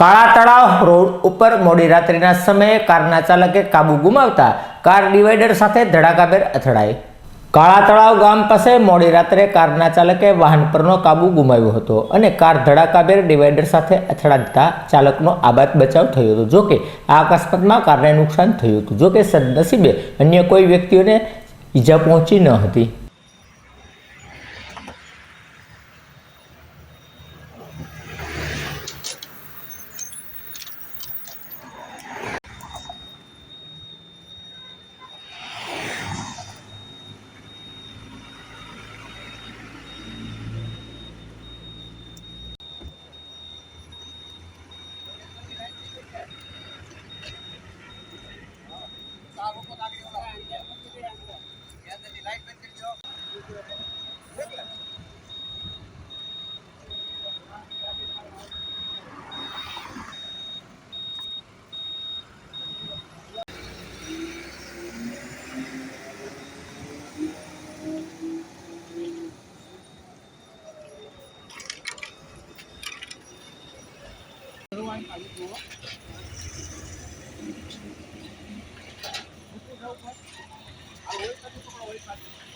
કાળા તળાવ રોડ ઉપર મોડી રાત્રિના સમયે કારના ચાલકે કાબુ ગુમાવતા કાર ડિવાઈડર સાથે ધડાકાભેર અથડાઈ. કાળા તળાવ ગામ પાસે મોડી રાત્રે કારના ચાલકે વાહન પરનો કાબુ ગુમાવ્યો હતો અને કાર ધડાકાભેર ડિવાઈડર સાથે અથડાતા ચાલકનો આબાદ બચાવ થયો હતો. જોકે આ અકસ્માતમાં કારને નુકસાન થયું હતું. જોકે સદનસીબે અન્ય કોઈ વ્યક્તિઓને ઈજા પહોંચી ન હતી. ওই কাছে তোমার ওই কাছে